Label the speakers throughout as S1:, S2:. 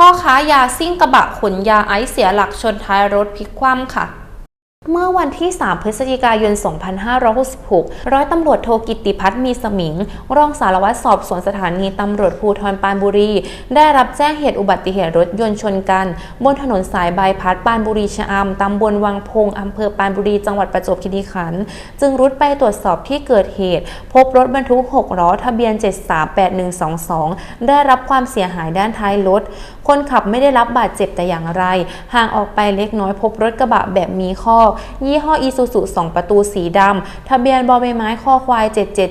S1: พ่อค้ายาซิ่งกระบะขนยาไอซ์เสียหลักชนท้ายรถพลิกคว่ำค่ะ เมื่อวันที่ 3 พฤศจิกายน 2566 ร้อยตำรวจโทกิติพัฒน์มีสมิง รองสารวัตรสอบสวนสถานีตำรวจภูธรปานบุรี ได้รับแจ้งเหตุอุบัติเหตุรถยนต์ชนกัน บนถนนสายบายพัดปานบุรีชะอำตำบลวังพงอำเภอปานบุรี จังหวัดประจวบคีรีขันธ์ จึงรุดไปตรวจสอบที่เกิดเหตุ พบรถบรรทุก 6 ล้อ ทะเบียน 738122 ได้รับความเสียหายด้านท้ายรถ คนขับไม่ได้รับบาดเจ็บแต่อย่างไร ห่างออกไปเล็กน้อยพบรถกระบะแบบมีข้อยี่ห้ออีซูซู2ประตูสีดำ ทะเบียนบอใบไม้ข้อควาย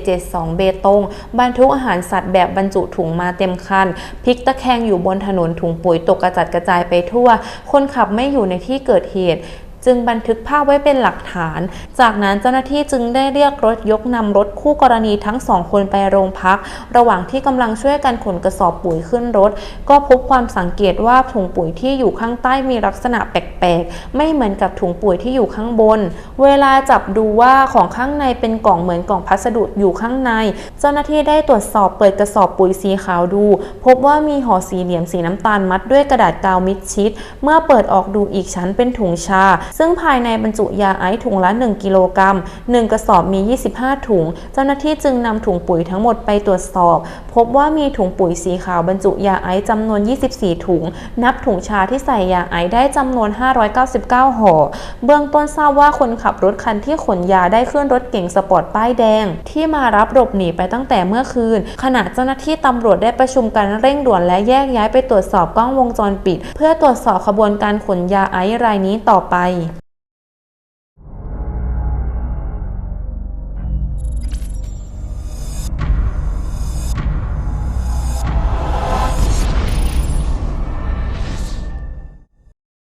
S1: 7772 เบตง บรรทุกอาหารสัตว์แบบบรรจุถุงมาเต็มคัน พลิกตะแคงอยู่บนถนนถุงปุ๋ยตกกระจัดกระจายไปทั่ว คนขับไม่อยู่ในที่เกิดเหตุ จึงบันทึกภาพไว้เป็นหลักฐาน จากนั้นเจ้าหน้าที่จึงได้เรียกรถยกนำรถคู่กรณีทั้งสองคนไปโรงพัก ระหว่างที่กำลังช่วยกันขนกระสอบปุ๋ยขึ้นรถ ก็พบความสังเกตว่าถุงปุ๋ยที่อยู่ข้างใต้มีลักษณะแปลกๆ ไม่เหมือนกับถุงปุ๋ยที่อยู่ข้างบน เวลาจับดูว่าของข้างในเป็นกล่องเหมือนกล่องพัสดุอยู่ข้างใน เจ้าหน้าที่ได้ตรวจสอบเปิดกระสอบปุ๋ยสีขาวดู พบว่ามีห่อสี่เหลี่ยมสีน้ำตาลมัดด้วยกระดาษกาวมิดชิด เมื่อเปิดออกดูอีกชั้นเป็นถุงชาซึ่งภายในบรรจุยาไอซ์ถุงละ 1 กิโลกรัม 1 กระสอบมี 25 ถุง เจ้าหน้าที่จึงนำถุงปุ๋ยทั้งหมดไปตรวจสอบ พบว่ามีถุงปุ๋ยสีขาวบรรจุยาไอซ์จำนวน 24 ถุง นับถุงชาที่ใส่ยาไอซ์ได้จำนวน 599 ห่อ เบื้องต้นทราบว่าคนขับรถคันที่ขนยาได้ขึ้นรถเก๋งสปอร์ตป้ายแดง ที่มารับหลบหนีไปตั้งแต่เมื่อคืน ขณะเจ้าหน้าที่ตำรวจได้ประชุมกันเร่งด่วนและแยกย้ายไปตรวจสอบกล้องวงจรปิด เพื่อตรวจสอบขบวนการขนยาไอซ์รายนี้ต่อไป